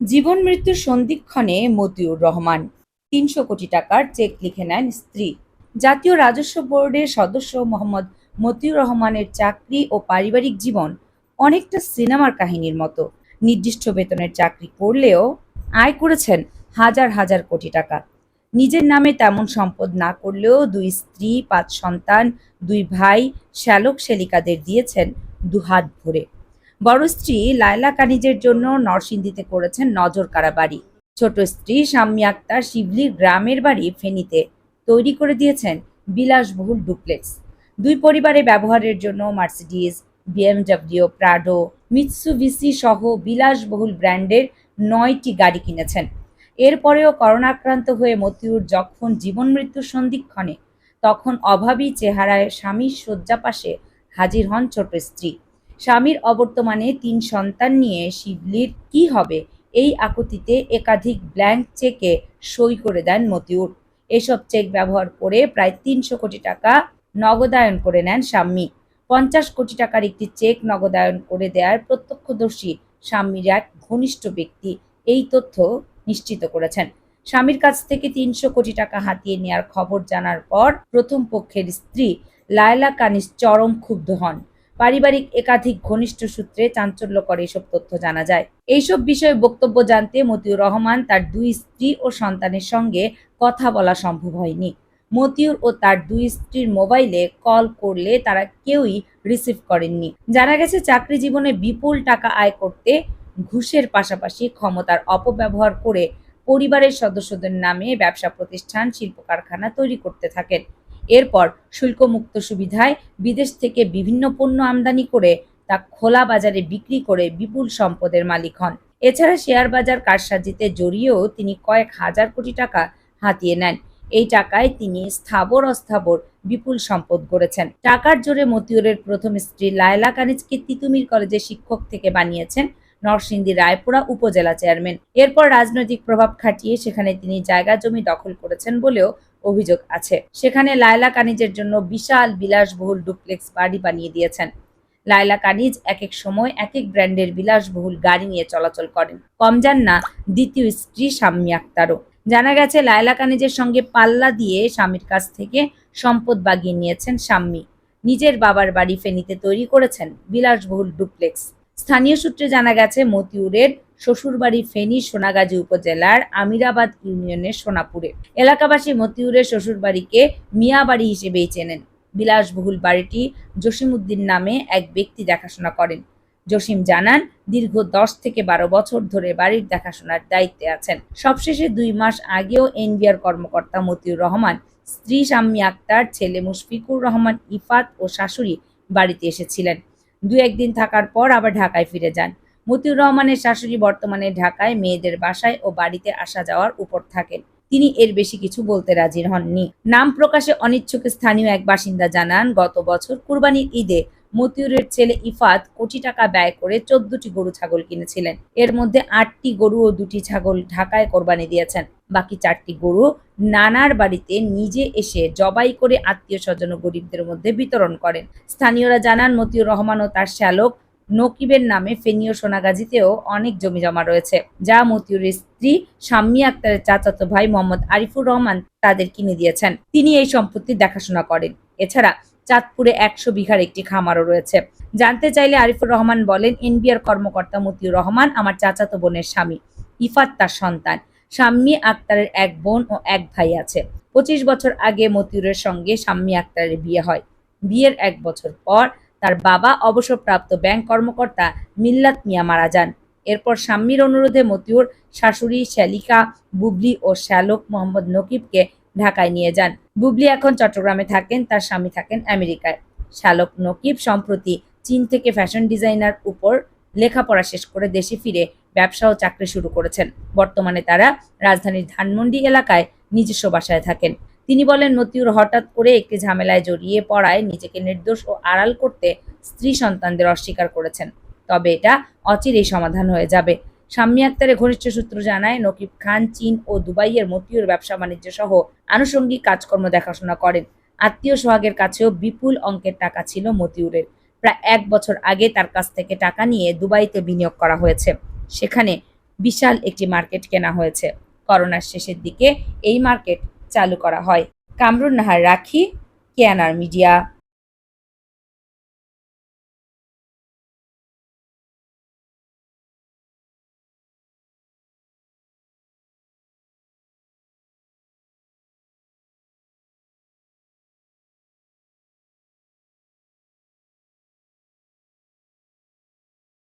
জীবন মৃত্যুর সন্ধিক্ষণে মতিউর রহমান। তিনশো কোটি টাকার চেক লিখে নেন স্ত্রী। জাতীয় রাজস্ব বোর্ডের সদস্য মোহাম্মদ মতিউর রহমানের চাকরি ও পারিবারিক জীবন অনেকটা সিনেমার কাহিনীর মতো। নির্দিষ্ট বেতনের চাকরি করলেও আয় করেছেন হাজার হাজার কোটি টাকা। নিজের নামে তেমন সম্পদ না করলেও দুই স্ত্রী, পাঁচ সন্তান, দুই ভাই শ্যালক শ্যালিকাদের দিয়েছেন দুহাত ভরে। বড় স্ত্রী লায়লা কানিজের জন্য নরসিংদীতে করেছেন নজর কাড়া বাড়ি ছোট স্ত্রী শাম্মী আক্তার শিবলির গ্রামের বাড়ি ফেনীতে তৈরি করে দিয়েছেন বিলাসবহুল ডুপ্লেক্স। দুই পরিবারে ব্যবহারের জন্য মার্সিডিজ, বিএমডব্লিউ, প্রাডো মিৎসুবিসি সহ বিলাসবহুল ব্র্যান্ডের নয়টি গাড়ি কিনেছেন। এরপরেও করোনাক্রান্ত হয়ে মতিউর যখন জীবন মৃত্যুর সন্ধিক্ষণে, তখন অভাবী চেহারায় স্বামীর শয্যা পাশে হাজির হন ছোট স্ত্রী। স্বামীর অবর্তমানে তিন সন্তান নিয়ে শিবলির কি হবে? এই আকুতিতে একাধিক ব্ল্যাঙ্ক চেকে সই করে দেন মতিউর। এসব চেক ব্যবহার করে প্রায় তিনশো কোটি টাকা নগদায়ন করে নেন স্বামী। পঞ্চাশ কোটি টাকার একটি চেক নগদায়ন করে দেওয়ার প্রত্যক্ষদর্শী স্বামীর এক ঘনিষ্ঠ ব্যক্তি এই তথ্য নিশ্চিত করেছেন। স্বামীর কাছ থেকে তিনশো কোটি টাকা হাতিয়ে নেওয়ার খবর জানার পর প্রথম পক্ষের স্ত্রী লায়লা কানিস চরম ক্ষুব্ধ হন। পারিবারিক একাধিক ঘনিষ্ঠ সূত্রে চাঞ্চল্যকর এসব তথ্য জানা যায়। এইসব বিষয়ে বক্তব্য জানতে মতিউর রহমান তার দুই স্ত্রী ও সন্তানের সঙ্গে কথা বলা সম্ভব হয়নি। মতিউর ও তার দুই স্ত্রীর মোবাইলে কল করলে তারা কেউই রিসিভ করেননি। জানা গেছে, চাকরি জীবনে বিপুল টাকা আয় করতে ঘুষের পাশাপাশি ক্ষমতার অপব্যবহার করে পরিবারের সদস্যদের নামে ব্যবসা প্রতিষ্ঠান শিল্প কারখানা তৈরি করতে থাকেন। এরপর শুল্কমুক্ত সুবিধায় বিদেশ থেকে বিভিন্ন পণ্য আমদানি করে তা খোলা বাজারে বিক্রি করে বিপুল সম্পদের মালিক হন। এছাড়া শেয়ার বাজার কারসাজিতে জড়িয়েও তিনি কয়েক হাজার কোটি টাকা হাতিয়ে নেন। এই টাকায় তিনি স্থাবর অস্থাবর বিপুল সম্পদ গড়েছেন। টাকার জোরে মতিউরের প্রথম স্ত্রী লায়লা কানিজকে তিতুমির কলেজে শিক্ষক থেকে বানিয়েছেন নরসিংদী রায়পুরা উপজেলা চেয়ারম্যান। এরপর রাজনৈতিক প্রভাব খাটিয়ে সেখানে তিনি জায়গা জমি দখল করেছেন বলেও অভিযোগ আছে। সেখানে লায়লা কানিজের জন্য বিশাল বিলাসবহুল ডুপ্লেক্স বাড়ি বানিয়ে দিয়েছেন। লায়লা কানিজ এক এক সময় এক এক ব্র্যান্ডের বিলাসবহুল গাড়ি নিয়ে চলাচল করেন। কম যান না, দ্বিতীয় স্ত্রী শাম্মী আক্তারও। জানা গেছে, লায়লা কানিজের সঙ্গে পাল্লা দিয়ে স্বামীর কাছ থেকে সম্পদ বাগিয়ে নিয়েছেন শাম্মী। নিজের বাবার বাড়ি ফেনীতে তৈরি করেছেন বিলাসবহুল ডুপ্লেক্স। স্থানীয় সূত্রে জানা গেছে, মতিউরের শ্বশুরবাড়ি ফেনী সোনাগাজী উপজেলার আমিরাবাদ ইউনিয়নের সোনাপুরে। এলাকাবাসী মতিউরের শ্বশুরবাড়িকে মিয়াবাড়ি হিসেবেই চেনেন। বিলাসবহুল বাড়িটি জসিমউদ্দিন নামে এক ব্যক্তি দেখাশোনা করেন। জসিম জানান, দীর্ঘ দশ থেকে বারো বছর ধরে বাড়ির দেখাশোনার দায়িত্বে আছেন। সবশেষে দুই মাস আগেও এনবিআর কর্মকর্তা মতিউর রহমান, স্ত্রী শাম্মী আক্তার, ছেলে মুশফিকুর রহমান, ইফাত ও শাশুড়ি বাড়িতে এসেছিলেন। দু একদিন থাকার পর আবার ঢাকায় ফিরে যান। মতিউর রহমানের শাশুড়ি বর্তমানে ঢাকায় মেয়েদের বাসায় ও বাড়িতে আসা যাওয়ার উপর থাকেন। তিনি এর বেশি কিছু বলতে রাজি হননি। নাম প্রকাশে অনিচ্ছুক স্থানীয় এক বাসিন্দা জানান, গত বছর কুরবানির ঈদে মতিউরের ছেলে ইফাত কোটি টাকা ব্যয় করে চোদ্দটি গরু ছাগল কিনেছিলেন। এর মধ্যে আটটি গরু ও দুটি ছাগল ঢাকায় কোরবানি দিয়েছেন। বাকি চারটি গরু নানার বাড়িতে নিজে এসে জবাই করে আত্মীয় স্বজন ও গরিবদের মধ্যে বিতরণ করেন। স্থানীয়রা জানান, মতিউর রহমান ও তার শ্যালক নকিবের নামে ফেনীয় সোনাগাজীতেও অনেক জমি জমা রয়েছে, যা মতিউরের স্ত্রী শাম্মী আক্তারের চাচাতো ভাই মোহাম্মদ আরিফুর রহমান তাদের কিনে দিয়েছেন। তিনি এই সম্পত্তির দেখাশোনা করেন। এছাড়া চাঁদপুরে একশো বিঘার একটি খামারও রয়েছে। জানতে চাইলে আরিফুর রহমান বলেন, এনবিআর কর্মকর্তা মতিউর রহমান আমার চাচাতো বোনের স্বামী, ইফাত তার সন্তান। শাম্মী আক্তারের এক বোন ও এক ভাই আছে। পঁচিশ বছর আগে মতিউরের সঙ্গে শাম্মী আক্তারের বিয়ে হয়। বিয়ের এক বছর পর তার বাবা অবসরপ্রাপ্ত ব্যাংক কর্মকর্তা মিল্লাত মিয়া মারা যান। এরপর স্বামীর অনুরোধে মতিউর শাশুড়ি শ্যালিকা, বুবলি ও শ্যালক মোহাম্মদ নকিবকে ঢাকায় নিয়ে যান। বুবলি এখন চট্টগ্রামে থাকেন, তার স্বামী থাকেন আমেরিকায়। শ্যালক নকিব সম্প্রতি চীন থেকে ফ্যাশন ডিজাইনার উপর লেখাপড়া শেষ করে দেশে ফিরে ব্যবসা ও চাকরি শুরু করেছেন। বর্তমানে তারা রাজধানীর ধানমন্ডি এলাকায় নিজস্ব বাসায় থাকেন। তিনি বলেন মতিউর হঠাৎ করে একটি ঝামেলায় জড়িয়ে পড়ায় নিজেকে নির্দোষ ও আড়াল করতে স্ত্রী সন্তানদের অস্বীকার করেছেন। তবে এটা অচিরেই সমাধান হয়ে যাবে। শাম্মী আক্তারের ঘনিষ্ঠ সূত্র জানায়, নকিব খান চীন ও দুবাইয়ের মতিউর ব্যবসা বাণিজ্য সহ আনুষঙ্গিক কাজকর্ম দেখাশোনা করেন। আত্মীয় সোহাগের কাছেও বিপুল অঙ্কের টাকা ছিল মতিউরের। প্রায় এক বছর আগে তার কাছ থেকে টাকা নিয়ে দুবাইতে বিনিয়োগ করা হয়েছে। সেখানে বিশাল একটি মার্কেট কেনা হয়েছে। করোনার শেষের দিকে এই মার্কেট চালু করা হয়। কামরুন নাহার রাখি, কেয়ানার মিডিয়া।